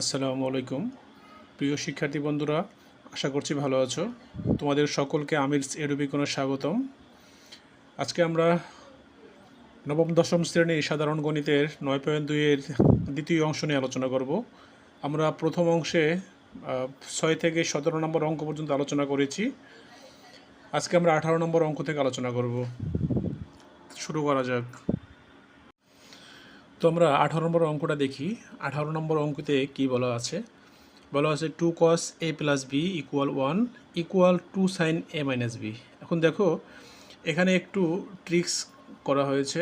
আসসালামু আলাইকুম। প্রিয় শিক্ষার্থী বন্ধুরা, আশা করছি ভালো আছো। তোমাদের সকলকে আমির এডুবিকনে স্বাগতম। আজকে আমরা নবম, দশম শ্রেণির সাধারণ গণিতের নয় পয়েন্ট দুইয়ের দ্বিতীয় অংশ নিয়ে আলোচনা করব। আমরা প্রথম অংশে ছয় থেকে সতেরো নম্বর অঙ্ক পর্যন্ত আলোচনা করেছি। আজকে আমরা আঠারো নম্বর অঙ্ক থেকে আলোচনা করব। শুরু করা যাক। আমরা আঠারো নম্বর অঙ্কটা দেখি। আঠারো নম্বর অঙ্কতে কি বলা আছে? বলা আছে two cos A plus B equal one equal two sine A minus B এখন দেখো, এখানে একটু ট্রিক্স করা হয়েছে।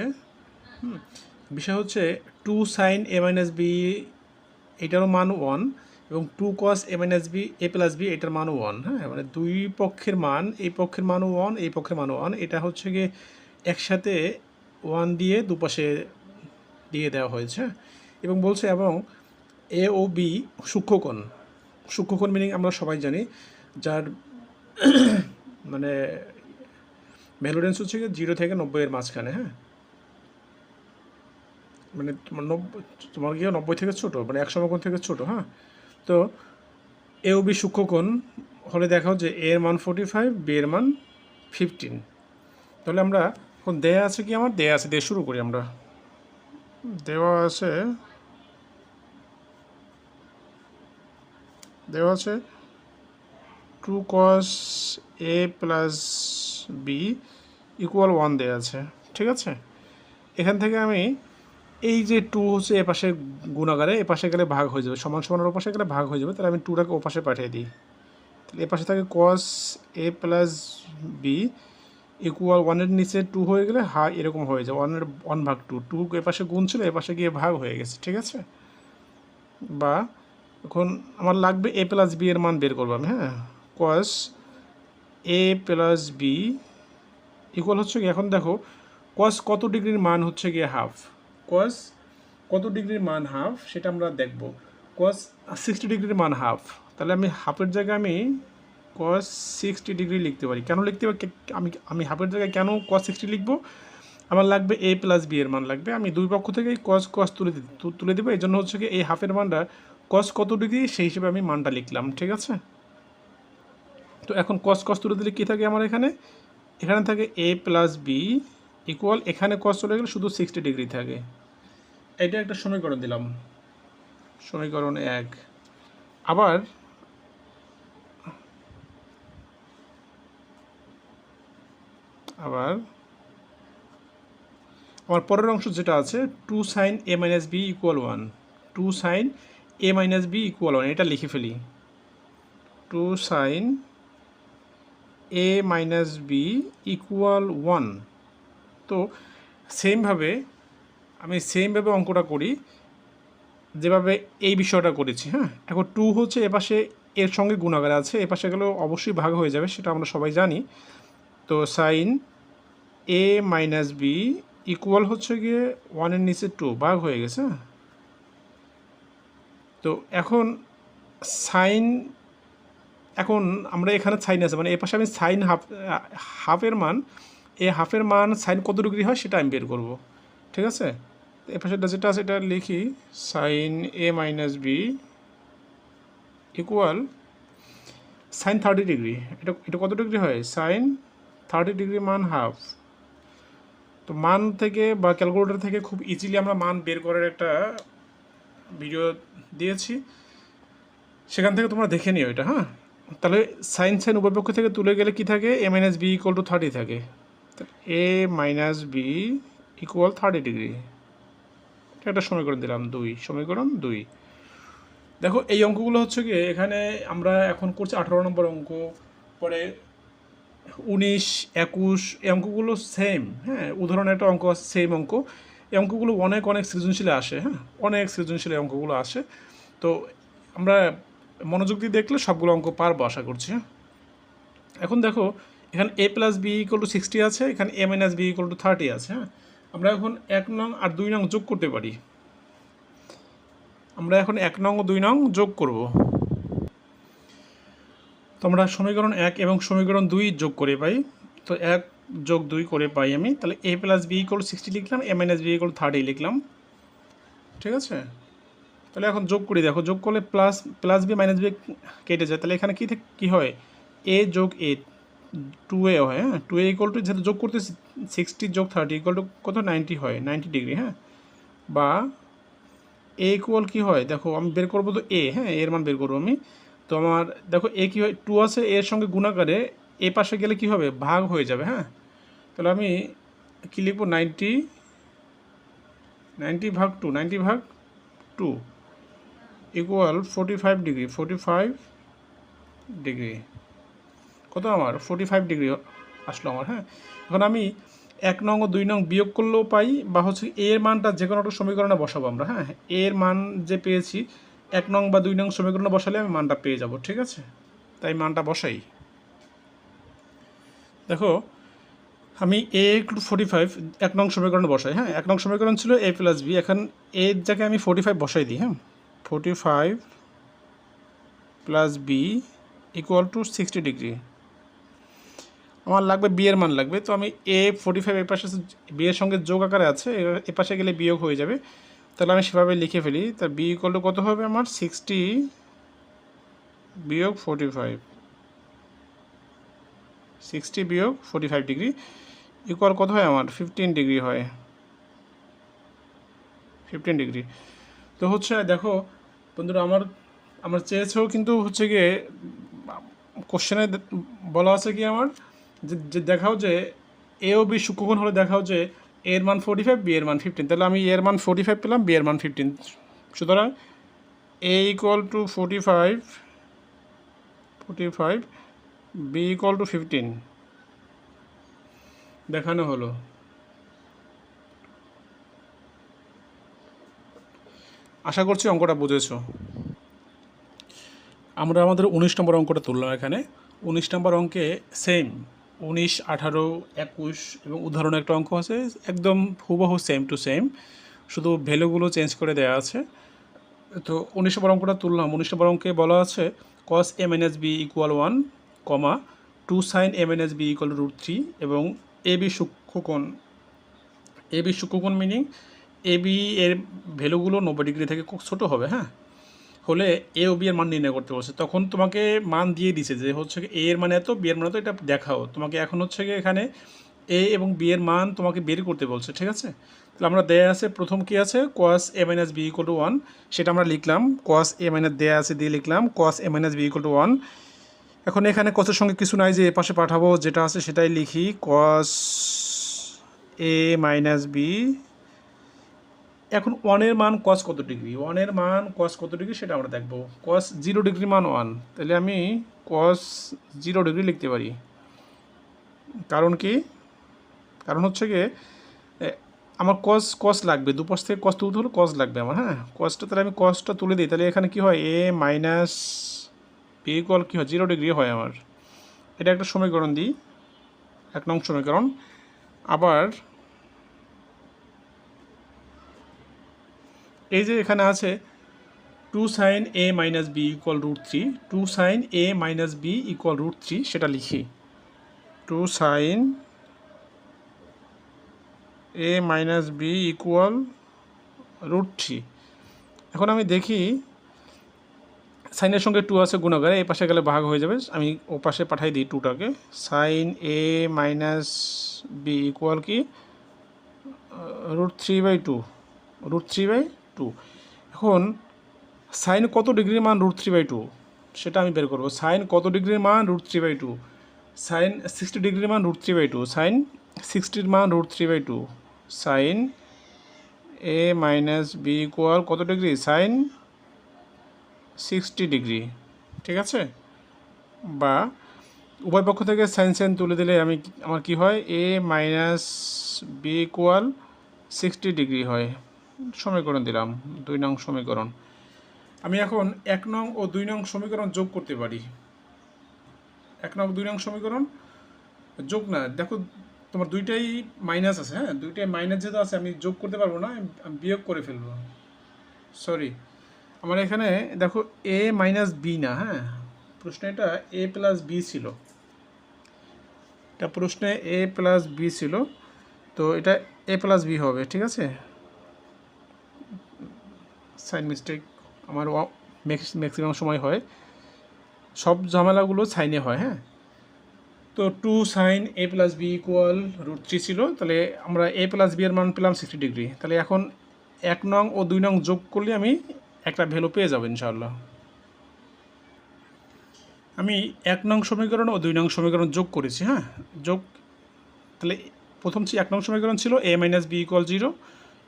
বিষয় হচ্ছে two sine A minus B এটারও মান ওয়ান এবং two cos A minus B A plus B এটার মানও ওয়ান হ্যাঁ মানে দুই পক্ষের মান, এই পক্ষের মানও ওয়ান এই পক্ষের মানও ওয়ান এটা হচ্ছে গিয়ে একসাথে ওয়ান দিয়ে দুপাশে দিয়ে দেওয়া হয়েছে এবং বলছে এবং এ ও বি সূক্ষ্মকোণ। সূক্ষ্মকোণ মিনিং আমরা সবাই জানি, যার মানে ভ্যালুরেন্স হচ্ছে জিরো থেকে নব্বইয়ের মাঝখানে হ্যাঁ? মানে তোমার নব্বই তোমার গিয়ে নব্বই থেকে ছোটো? মানে একশো কোণ থেকে ছোটো হ্যাঁ? তো এ ও বি সূক্ষ্মকোণ, হলে দেখা হচ্ছে এ এর মান ফোর্টি ফাইভ বি এর মান ফিফটিন তাহলে আমরা, এখন দেয়া আছে কি আমার? দেয়া আছে, দিয়ে শুরু করি আমরা। দেওয়া আছে। দেওয়া আছে two cos A plus B equal one দেওয়া আছে। ঠিক আছে? এখান থেকে আমি এই যে টু হচ্ছে এ পাশে গুণাগারে এ পাশে গেলে ভাগ হয়ে যাবে, সমান সমানের ওপাশে গেলে ভাগ হয়ে যাবে, তাহলে আমি টুটাকে ওপাশে পাঠিয়ে দিই। তাহলে এ পাশে থাকে cos A plus B equal ওয়ানের নিচে টু হয়ে গেলে হা এরকম হয়ে যায় ওয়ানের ওয়ান ভাগ টু টু এ পাশে গুণ ছিল এ পাশে গিয়ে ভাগ হয়ে গেছে, ঠিক আছে? বা এখন আমার লাগবে এ প্লাস বি এর মান বের করব আমি হ্যাঁ? Cos A plus B equal হচ্ছে কি, এখন দেখো কস কত ডিগ্রির মান হচ্ছে গিয়ে হাফ কস কত ডিগ্রির মান হাফ সেটা আমরা দেখব। কস সিক্সটি ডিগ্রির মান হাফ তাহলে আমি হাফের জায়গায় আমি কস সিক্সটি ডিগ্রি লিখতে পারি। কেন লিখতে পারি? আমি আমি হাফের জায়গায় কেন কস সিক্সটি লিখব? আমার লাগবে এ প্লাস বি এর মান লাগবে। আমি দুই পক্ষ থেকেই কস কস তুলে তুলে দেবো। এই জন্য হচ্ছে কি এই হাফের মানটা কস কত ডিগ্রি সেই হিসেবে আমি মানটা লিখলাম, ঠিক আছে? তো এখন কস কস তুলে দিলে কী থাকে আমার এখানে? এখানে থাকে এ প্লাস বি ইকুয়াল এখানে কস চলে গেলে শুধু সিক্সটি ডিগ্রি থাকে। এটা একটা সমীকরণ দিলাম। সমীকরণ এক। আবার আবার আমার পরের অংশ যেটা আছে two sine A minus B equal one two sine A minus B equal one এটা লিখে ফেলি। Two sine A minus B equal one তো সেমভাবে আমি সেমভাবে অঙ্কটা করি, যেভাবে এই বিষয়টা করেছি হ্যাঁ? এখন টু হচ্ছে এপাশে এর সঙ্গে গুণাগার আছে, এপাশে গেলেও অবশ্যই ভাগ হয়ে যাবে, সেটা আমরা সবাই জানি। তো sine A minus B equal হচ্ছে গিয়ে ওয়ানের নিচে টু ভাগ হয়ে গেছে? তো এখন সাইন, এখন আমরা এখানে সাইন আছে মানে এ পাশে আমি সাইন হাফ, হাফের মান এই হাফের মান সাইন কত ডিগ্রি হয় সেটা আমি বের করব, ঠিক আছে এ পাশেটা যেটা আছে এটা লিখি, sine A minus B equal sine thirty degree, এটা এটা কত ডিগ্রি হয় সাইন থার্টি ডিগ্রি মান হাফ তো মান থেকে বা ক্যালকুলেটর থেকে খুব ইজিলি আমরা মান বের করার একটা ভিডিও দিয়েছি। সেখান থেকে তোমরা দেখে নিও এটা হ্যাঁ? তাহলে সাইন সাইন উভয় পক্ষ থেকে তুলে গেলে কি থাকে? A minus B equal to thirty থাকে। A minus B equal thirty degree একটা সমীকরণ দিলাম, দুই। সমীকরণ দুই। দেখো, এই অঙ্কগুলো হচ্ছে কি এখানে আমরা এখন করছি আঠারো নম্বর অঙ্ক, পরে উনিশ, একুশ, এই অঙ্কগুলো সেম হ্যাঁ উদাহরণ একটা অঙ্ক আছে সেম অঙ্ক। এই অঙ্কগুলো অনেক অনেক সৃজনশীলে আসে হ্যাঁ অনেক সৃজনশীল অঙ্কগুলো আসে। তো আমরা মনোযোগ দিয়ে দেখলে সবগুলো অঙ্ক পারব আশা করছি হ্যাঁ। এখন দেখো, এখানে A plus B equal to sixty আছে, এখানে A minus B equal to thirty আছে হ্যাঁ। আমরা এখন এক নং আর দুই নং যোগ করতে পারি। আমরা এখন এক নং ও দুই নং যোগ করব। তো আমরা সমীকরণ এক এবং সমীকরণ দুই যোগ করে পাই। তো এক যোগ দুই করে পাই আমি। তাহলে A plus B equal sixty লিখলাম A minus B equal thirty লিখলাম। ঠিক আছে? তাহলে এখন যোগ করি। দেখো, যোগ করলে plus plus B minus B কেটে যায়। তাহলে এখানে কী কী হয়? এ যোগ এ টু এ হয় হ্যাঁ? টু এ ইকুয়াল টু যেহেতু যোগ করতে সিক্সটি যোগ থার্টি ইকুয়াল টু কত? নাইনটি হয় নাইনটি ডিগ্রি হ্যাঁ? বা এ ইকুয়াল কী হয়? দেখো, আমি বের করব তো এ হ্যাঁ? এর মান বের করব আমি। তো আমার, দেখো, এ কী হয় টু আছে, এর সঙ্গে গুণাকারে, এ পাশে গেলে কী হবে? ভাগ হয়ে যাবে হ্যাঁ? তাহলে আমি কী লিখব? নাইনটি নাইনটি ভাগ টু নাইনটি ভাগ two equal forty five degree forty five degree কত আমার? ফোর্টি ফাইভ ডিগ্রি আসলো আমার হ্যাঁ? এখন আমি এক নং ও দুই নং বিয়োগ করলেও পাই, বা হচ্ছে এর মানটা যে কোনো একটা সমীকরণে বসাবো আমরা হ্যাঁ? এর মান যে পেয়েছি এক নং বা দুই নং সমীকরণে বসালে আমি মানটা পেয়ে যাব, ঠিক আছে? তাই মানটা বসাই। দেখো, আমি এ টু ফোর্টি ফাইভ এক নং সমীকরণে বসাই হ্যাঁ? এক নং সমীকরণ ছিল এ প্লাস বি এখন এর জায়গায় আমি ফোর্টি ফাইভ বসাই দিই হ্যাঁ? Forty five plus B equal to sixty degree আমার লাগবে বি এর মান লাগবে, তো আমি এ ফোর্টি ফাইভ এ পাশে বি সঙ্গে যোগ আকারে আছে, এ পাশে গেলে বিয়োগ হয়ে যাবে। তাহলে আমি সেভাবে লিখে ফেলি। তা বি ইকুয়াল টু কত হবে আমার? সিক্সটি বিয়োগ ফোর্টি ফাইভ সিক্সটি বিয়োগ ফোর্টি ফাইভ ডিগ্রি ইকুয়াল কত হয় আমার? ফিফটিন ডিগ্রি হয়। ফিফটিন ডিগ্রি তো হচ্ছে দেখো, বন্ধুরা আমার আমার চেয়েছেও কিন্তু হচ্ছে গিয়ে কোশ্চেনে বলা আছে কি আমার? যে দেখাও যে এ ও বি সূক্ষ্মকোণ হলে দেখাও যে এর মান ফোর্টি ফাইভ বি এর মান ফিফটিন তাহলে আমি এর মান ফোর্টি ফাইভ পেলাম বি এর মান ফিফটিন সুতরাং A equal to forty five forty five B equal to fifteen দেখানো হলো। আশা করছি অঙ্কটা বুঝেছ। আমরা আমাদের উনিশ নম্বর অঙ্কটা তুললাম এখানে। উনিশ নম্বর অঙ্কে সেম উনিশ, আঠারো, একুশ এবং উদাহরণ একটা অঙ্ক আছে, একদম হুবহু সেম টু সেম শুধু ভ্যালুগুলো চেঞ্জ করে দেওয়া আছে। তো উনিশ নম্বর অঙ্কটা তুললাম। উনিশ নম্বর অঙ্কে বলা আছে cos M N S B equal one comma two sine M N S B equal root three এবং এ বি সূক্ষ্মকোণ এ বি সূক্ষ্মকোণ মিনিং এ বি এর ভ্যালুগুলো নব্বই ডিগ্রি থেকে ছোটো হবে হ্যাঁ? হলে এ ও বি এর মান নির্ণয় করতে বলছে। তখন তোমাকে মান দিয়ে দিছে যে হচ্ছে এ এর মানে এত বি এর মানে তো এটা দেখাও। তোমাকে এখন হচ্ছে এখানে এ এবং বি এর মান তোমাকে বের করতে বলছে, ঠিক আছে? তাহলে আমরা দেয়া আছে, প্রথম কি আছে? Cos A minus B equal to one সেটা আমরা লিখলাম। কোয়াস এ মাইনাস দেয়া আছে দিয়ে লিখলাম। Cos A minus B equal to one এখন এখানে কসের সঙ্গে কিছু নাই যে এ পাশে পাঠাবো, যেটা আছে সেটাই লিখি। কস এ মাইনাস বি এখন ওয়ানের মান কস কত ডিগ্রি ওয়ানের মান কস কত ডিগ্রি সেটা আমরা দেখব। কস জিরো ডিগ্রি মান ওয়ান তাহলে আমি কস জিরো ডিগ্রি লিখতে পারি। কারণ কি? কারণ হচ্ছে গিয়ে আমার কস কস লাগবে। দুপাশ থেকে কস তুলতে হলে কস লাগবে আমার হ্যাঁ? কসটা তাহলে আমি কসটা তুলে দিই। তাহলে এখানে কি হয়? এ মাইনাস বি ইকুয়াল কী হয়? জিরো ডিগ্রি হয় আমার। এটা একটা সমীকরণ দিই। এক নং সমীকরণ। আবার এই যে এখানে আছে two sine A minus B equal root three, two sine A minus B equal root three সেটা লিখি। Two sine A minus B equal root three. এখন আমি দেখি সাইনের সঙ্গে টু আছে গুণাগারে, এই পাশে গেলে ভাগ হয়ে যাবে। আমি ও পাশে পাঠাই দিই টুটাকে। Sine A minus B equal কি? Root three by two. Root three by two এখন সাইন কত ডিগ্রির মান রুট থ্রি বাই টু সেটা আমি বের করব। সাইন কত ডিগ্রির মান root three by two sine sixty ডিগ্রির মান root three by two sine সিক্সটির মান root three by two sine A minus B equal কত ডিগ্রি? Sine sixty degree. ঠিক আছে? বা উভয় পক্ষ থেকে সাইন সাইন তুলে দিলে আমি আমার কি হয়? A minus B equal sixty degree হয়। সমীকরণ দিলাম, দুই নং সমীকরণ। আমি এখন এক নং ও দুই নং সমীকরণ যোগ করতে পারি। এক নং দুই নং সমীকরণ যোগ না, দেখো তোমার দুইটাই মাইনাস আছে হ্যাঁ? দুইটাই মাইনাস যেহেতু আছে, আমি যোগ করতে পারব না, আমি বিয়োগ করে ফেলব। সরি আমার এখানে দেখো এ মাইনাস বি না হ্যাঁ? প্রশ্নে এটা এ প্লাস বি ছিল। এটা প্রশ্নে এ প্লাস বি ছিল, তো এটা এ প্লাস বি হবে, ঠিক আছে? সাইন মিস্টেক আমার ম্যাক্সিমাম সময় হয়। সব ঝামেলাগুলো সাইনে হয় হ্যাঁ? তো two sine A plus B equal root three ছিল, তাহলে আমরা এ প্লাস বি এর মান পেলাম সিক্সটি ডিগ্রি তাহলে এখন এক নং ও দুই নং যোগ করলে আমি একটা ভ্যালু পেয়ে যাব, ইনশাআল্লাহ। আমি এক নং সমীকরণ ও দুই নং সমীকরণ যোগ করেছি হ্যাঁ? যোগ তাহলে প্রথম এক নং সমীকরণ ছিল A minus B equal zero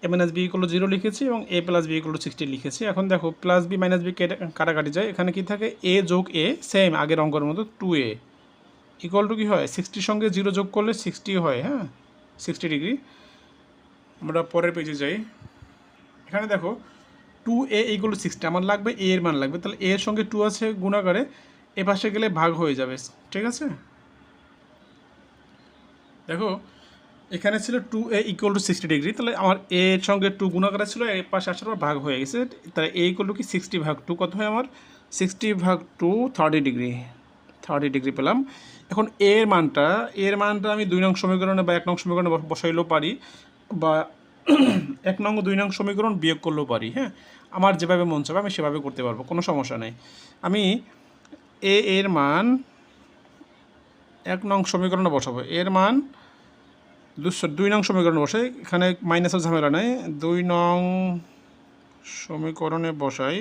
A minus B equal zero লিখেছি এবং A plus B equal sixty লিখেছি। এখন দেখো প্লাস বি মাইনাস বি কাটাকাটি যায়। এখানে কি থাকে? এ যোগ এ সেম আগের অঙ্কের মতো টু এ ইকুয়াল টু কী হয়? সিক্সটির সঙ্গে জিরো যোগ করলে সিক্সটি হয় হ্যাঁ? সিক্সটি ডিগ্রি আমরা পরের পেজে যাই। এখানে দেখো two A equal to sixty আমার লাগবে এ এর মান লাগবে। তাহলে এ এর সঙ্গে টু আছে গুণাকারে, এ পাশে গেলে ভাগ হয়ে যাবে। ঠিক আছে? দেখো এখানে ছিল two A equal to sixty degree তাহলে আমার এ এর সঙ্গে টু গুণাকারে ছিল, এর পাশে আসার পর ভাগ হয়ে গেছে। তাহলে এ ইকুয়াল টু কি? সিক্সটি ভাগ টু কত হয় আমার? সিক্সটি ভাগ two thirty degree thirty degree পেলাম। এখন এর মানটা এর মানটা আমি দুই নং সমীকরণে বা এক নং সমীকরণে বসাইলেও পারি বা এক নং দুই নং সমীকরণ বিয়োগ করলেও পারি হ্যাঁ? আমার যেভাবে মন চাবে আমি সেভাবে করতে পারব, কোনো সমস্যা নেই। আমি এ এর মান এক নং সমীকরণে বসাবো। এর মান দুশো দুই নং সমীকরণে বসাই। এখানে মাইনাসের ঝামেলা নেই। দুই নং সমীকরণে বসাই।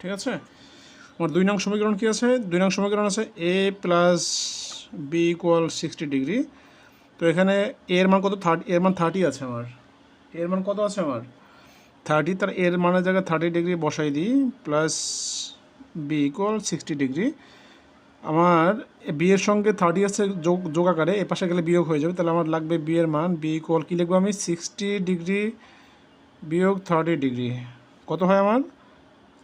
ঠিক আছে? আমার দুই নং সমীকরণ কী আছে? দুই নং সমীকরণ আছে A plus B equal sixty degree তো এখানে এর মান কত? থার্টি এর মান থার্টি আছে আমার। এর মান কত আছে আমার? থার্টি তার এর মানের জায়গায় থার্টি ডিগ্রি বসাই দিই plus B equal sixty degree আমার বি এর সঙ্গে থার্টি আছে যোগ যোগ আকারে, এ পাশে গেলে বিয়োগ হয়ে যাবে, তাহলে আমার লাগবে বি এর মান বি ইকুয়াল কী লিখব আমি? সিক্সটি ডিগ্রি বিয়োগ থার্টি ডিগ্রি কত হয় আমার?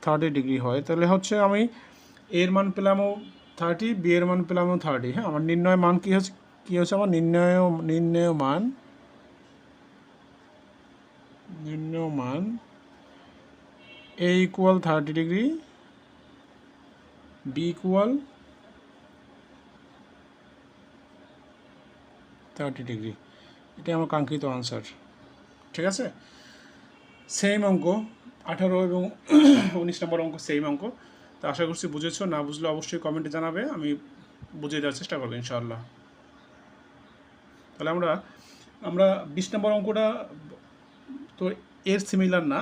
থার্টি ডিগ্রি হয়। তাহলে হচ্ছে আমি এর মান পেলামও থার্টি বি এর মান পেলামও থার্টি হ্যাঁ আমার নির্ণয় মান কী হচ্ছে কী হচ্ছে আমার? নির্ণয় নির্ণয় মান নির্ণয় মান A equal thirty degree B equal thirty degree এটাই আমার কাঙ্ক্ষিত আনসার ঠিক আছে? সেম অঙ্ক, আঠারো এবং উনিশ নম্বর অঙ্ক সেম অঙ্ক। তো আশা করছি বুঝেছ, না বুঝলে অবশ্যই কমেন্টে জানাবে, আমি বুঝিয়ে দেওয়ার চেষ্টা করব ইনশাআল্লাহ। তাহলে আমরা আমরা বিশ নম্বর অঙ্কটা তো এর সিমিলার না।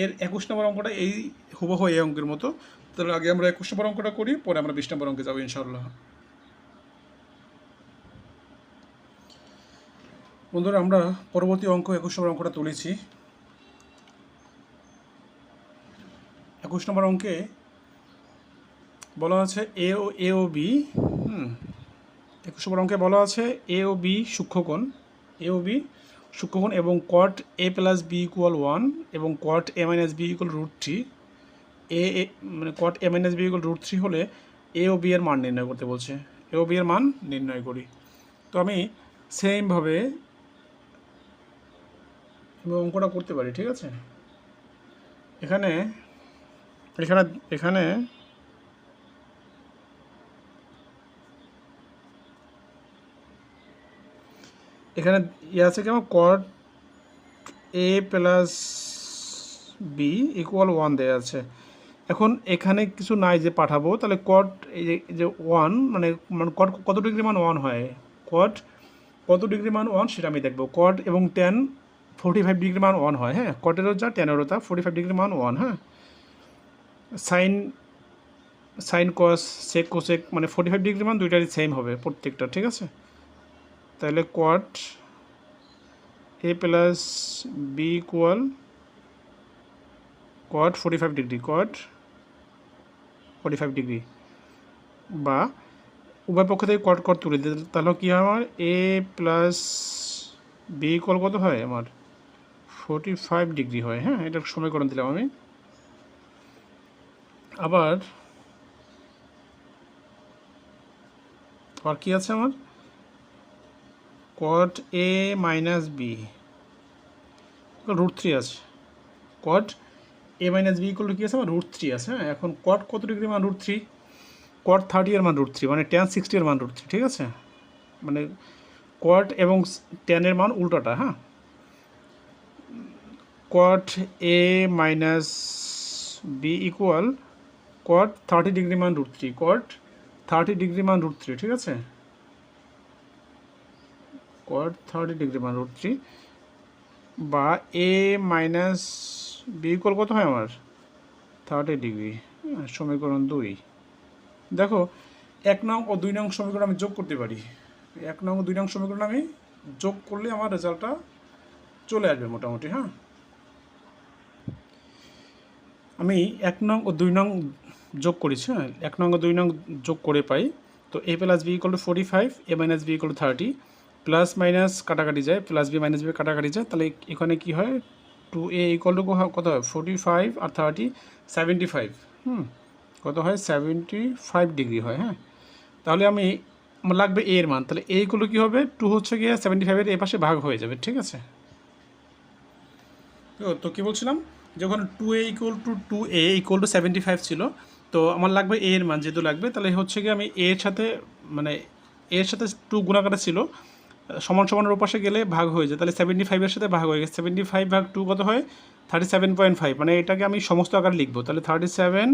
এর একুশ নম্বর অঙ্কটা এই হুবহু এই অঙ্কের মতো। তাহলে আগে আমরা একুশ নম্বর অঙ্কটা করি, পরে আমরা বিশ নম্বর অঙ্কে যাব ইনশাআল্লাহ। বন্ধুরা, আমরা পরবর্তী অঙ্ক একুশ নম্বর অঙ্কটা তুলেছি। একুশ নম্বর অঙ্কে বলা আছে এ ও এ ও বি হুম। একুশ নম্বর অঙ্কে বলা আছে এ ও বি সূক্ষ্মকোণ। এ ও বি সূক্ষ্মকোণ এবং cot A plus B equal one এবং cot A minus B equal root three এ মানে cot A minus B equal root three হলে এ ও বি এর মান নির্ণয় করতে বলছে। এ ও বি এর মান নির্ণয় করি। তো আমি সেমভাবে অঙ্কটা করতে পারি, ঠিক আছে? এখানে এখানে এখানে এখানে ইয়ে আছে কেমন? Cot A plus B equal one দেওয়া আছে। এখন এখানে কিছু নাই যে পাঠাবো, তাহলে কট এই যে- ওয়ান মানে মানে কট কত ডিগ্রি মান ওয়ান হয়? কট কত ডিগ্রি মান ওয়ান সেটা আমি দেখব। কট এবং টেন ফোর্টি ফাইভ ডিগ্রি মান ওয়ান হয় হ্যাঁ? কটেরও যা টেনেরও তা ফোর্টি ফাইভ ডিগ্রি মান ওয়ান হ্যাঁ? Sine sine cos sec cosec মানে ফোর্টি ফাইভ ডিগ্রি মান দুইটারই সেম হবে প্রত্যেকটা, ঠিক আছে? তাহলে cot A plus B equal cot forty five degree cot forty five degree বা উভয় পক্ষ থেকে কট কট তুলে দিতে তাহলে কী হয় আমার? এ প্লাস বি ইকুয়াল কত হয়? আমার ফোর্টি ফাইভ ডিগ্রি হয় হ্যাঁ? এটার সমীকরণ দিলাম আমি। আবার আর কি আছে আমার? Cot A minus B root three আছে। Cot A minus B equal কী আছে? আমার রুট থ্রি আছে হ্যাঁ? এখন কট কত ডিগ্রি মান রুট থ্রি কট থার্টি এর মান রুট থ্রি মানে টেন সিক্সটি এর মান রুট থ্রি ঠিক আছে? মানে কোয়াট এবং টেনের মান উল্টোটা হ্যাঁ? Cot A minus B equal cot thirty degree মান root three cot thirty degree মান রুট থ্রি ঠিক আছে? কোয়াট থার্টি ডিগ্রি মান রুট থ্রি বা এ মাইনাস বি ইকুয়াল কত হয় আমার? থার্টি ডিগ্রি সমীকরণ দুই। দেখো, এক নং ও দুই নং সমীকরণ আমি যোগ করতে পারি। এক নং ও দুই নং সমীকরণ আমি যোগ করলে আমার রেজাল্টটা চলে আসবে মোটামুটি হ্যাঁ? আমি এক নং ও দুই নং যোগ করেছি হ্যাঁ? এক নং ও দুই নং যোগ করে পাই। তো A plus B equal to forty five A minus B equal to thirty plus minus কাটাকাটি যায় প্লাস বি মাইনাস বি কাটাকাটি যায়, তাহলে এখানে কী হয়? টু এ ইকুয়াল টু কত হয়? ফোর্টি ফাইভ আর থার্টি সেভেন্টি ফাইভ হুম, কত হয়? সেভেন্টি ফাইভ ডিগ্রি হয় হ্যাঁ? তাহলে আমি লাগবে এর মান, তাহলে এইগুলো কী হবে? টু হচ্ছে গিয়ে সেভেন্টি ফাইভের এ পাশে ভাগ হয়ে যাবে, ঠিক আছে? তো কী বলছিলাম? যখন two A equal to two A equal to seventy five ছিল, তো আমার লাগবে এ এর মান যেহেতু লাগবে, তাহলে হচ্ছে গিয়ে আমি এর সাথে মানে এর সাথে টু গুণাকাটা ছিল সমান সমানের ওপাশে গেলে ভাগ হয়ে যায়। তাহলে সেভেন্টি ফাইভের সাথে ভাগ হয়ে গেছে। সেভেন্টি ফাইভ ভাগ টু কত হয়? থার্টি সেভেন পয়েন্ট ফাইভ মানে এটাকে আমি সমস্ত আকারে লিখব। তাহলে thirty seven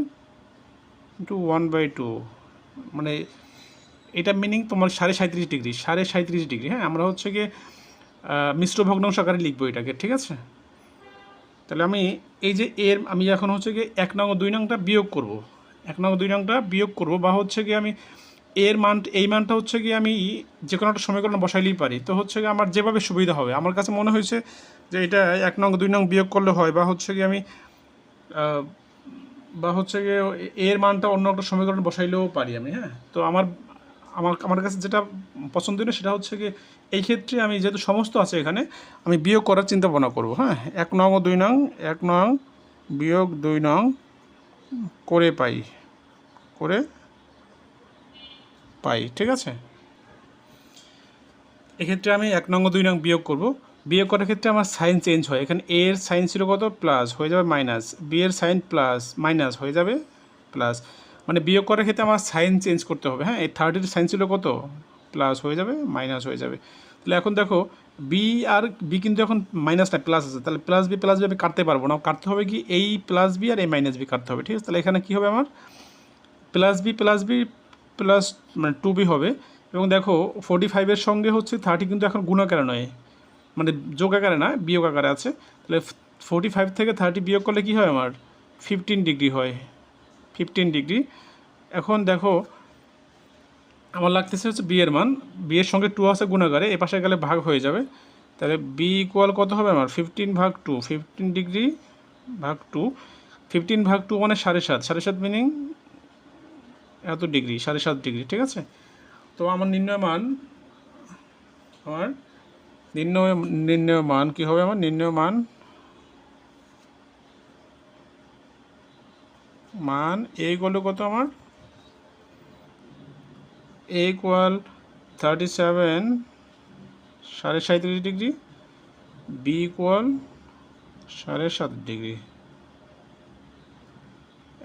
two one by two মানে এটা মিনিং তোমার সাড়ে সাঁত্রিশ ডিগ্রি, সাড়ে সাঁত্রিশ ডিগ্রি। হ্যাঁ আমরা হচ্ছে গিয়ে মিশ্র ভগ্নাংশ আকারে লিখব এটাকে, ঠিক আছে? তাহলে আমি এই যে এর, আমি এখন হচ্ছে গিয়ে এক নং দুই নংটা বিয়োগ করব। এক নং দুই নংটা বিয়োগ করব বা হচ্ছে গিয়ে আমি এর মান, এই মানটা হচ্ছে গিয়ে আমি যে কোনো একটা সমীকরণ বসাইলেই পারি। তো হচ্ছে কি আমার যেভাবে সুবিধা হবে, আমার কাছে মনে হয়েছে যে এটা এক নং, দুই নং বিয়োগ করলে হয় বা হচ্ছে কি আমি বা হচ্ছে গিয়ে এর মানটা অন্য একটা সমীকরণ বসাইলেও পারি আমি হ্যাঁ? তো আমার আমার আমার কাছে যেটা পছন্দনীয় সেটা হচ্ছে কি এই ক্ষেত্রে আমি যেহেতু সমস্ত আছে এখানে, আমি বিয়োগ করার চিন্তা ভাবনা করব হ্যাঁ? এক নং ও দুই নং, এক নং বিয়োগ দুই নং করে পাই, করে পাই, ঠিক আছে? এক্ষেত্রে আমি এক নং দুই নং বিয়োগ করব। বিয়োগ করার ক্ষেত্রে আমার সাইন চেঞ্জ হয়। এখানে এ এর সাইন ছিল কত? প্লাস, হয়ে যাবে মাইনাস। বি এর সাইন প্লাস, মাইনাস, হয়ে যাবে প্লাস। মানে বিয়োগ করার ক্ষেত্রে আমার সাইন চেঞ্জ করতে হবে। হ্যাঁ এই থার্টির সাইন ছিল কত? প্লাস, হয়ে যাবে, মাইনাস হয়ে যাবে। তাহলে এখন দেখো বি আর বি কিন্তু এখন মাইনাস না, প্লাস আছে। তাহলে প্লাস বি প্লাস বি আমি কাটতে পারব না। কাটতে হবে কি? এই প্লাস বি আর এই মাইনাস বি কাটতে হবে, ঠিক আছে? তাহলে এখানে কী হবে আমার? Plus B plus B plus মানে টু বি হবে। এবং দেখো ফোর্টি ফাইভের সঙ্গে হচ্ছে থার্টি কিন্তু এখন গুণাকারে নয়। মানে যোগ আকারে না, বিয়োগ আকারে আছে। তাহলে ফোর্টি ফাইভ থেকে থার্টি বিয়োগ করলে কী হয় আমার? ফিফটিন ডিগ্রি হয়। ফিফটিন ডিগ্রি এখন দেখো, আমার লাগতেছে হচ্ছে বি এর মান। বি এর সঙ্গে টু আছে গুণাকারে এ পাশে গেলে ভাগ হয়ে যাবে। তাহলে বি ইকুয়াল কত হবে আমার? ফিফটিন ভাগ টু ফিফটিন ডিগ্রি ভাগ টু ফিফটিন ভাগ টু মানে সাড়ে সাত। সাড়ে সাত মিনিং এত ডিগ্রি, সাড়ে সাত ডিগ্রি, ঠিক আছে? তো আমার নির্ণয় মান, আমার নির্ণয় নির্ণয় মান কী হবে আমার? নির্ণয় মান মান এ ইকুয়াল কত আমার? এ ইকুয়াল থার্টি সেভেন সাড়ে সাঁত্রিশ ডিগ্রি বি ইকুয়াল সাড়ে সাত ডিগ্রি।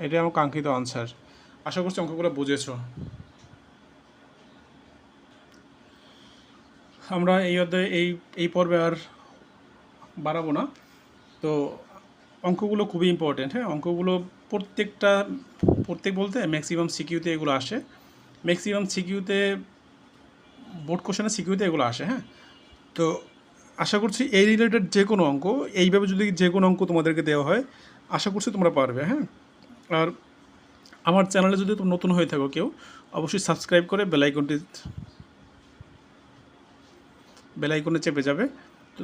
এটাই আমার কাঙ্ক্ষিত আনসার আশা করছি অঙ্কগুলো বুঝেছ। আমরা এই অধ্যায়ে, এই এই পর্বে আর বাড়াবো না। তো অঙ্কগুলো খুবই ইম্পর্টেন্ট হ্যাঁ? অঙ্কগুলো প্রত্যেকটা, প্রত্যেক বলতে ম্যাক্সিমাম সিকিউতে এগুলো আসে। ম্যাক্সিমাম সিকিউতে বোর্ড কোশ্চেনে সিকিউতে এগুলো আসে হ্যাঁ? তো আশা করছি এই রিলেটেড যে কোনো অঙ্ক, এইভাবে যদি যে কোনো অঙ্ক তোমাদেরকে দেওয়া হয়, আশা করছি তোমরা পারবে হ্যাঁ? আর আমার চ্যানেলে যদি তোমরা নতুন হয়ে থাকো কেউ, অবশ্যই সাবস্ক্রাইব করে বেলাইকনটি বেলাইকনে চেপে যাবে। তো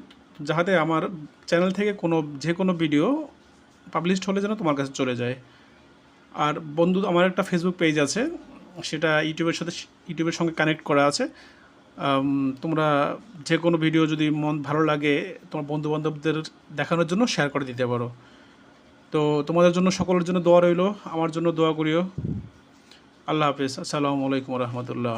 যাতে আমার চ্যানেল থেকে কোনো, যে কোনো ভিডিও পাবলিশড হলে যেন তোমার কাছে চলে যায়। আর বন্ধু, আমার একটা ফেসবুক পেজ আছে, সেটা ইউটিউবের সাথে, ইউটিউবের সঙ্গে কানেক্ট করা আছে। তোমরা যে কোনো ভিডিও যদি মন ভালো লাগে, তোমার বন্ধু বান্ধবদের দেখানোর জন্য শেয়ার করে দিতে পারো। তো তোমাদের জন্য, সকলের জন্য দোয়া রইল। আমার জন্য দোয়া করিও। আল্লাহ হাফিজ। আসসালামু আলাইকুম রহমতুল্লাহ।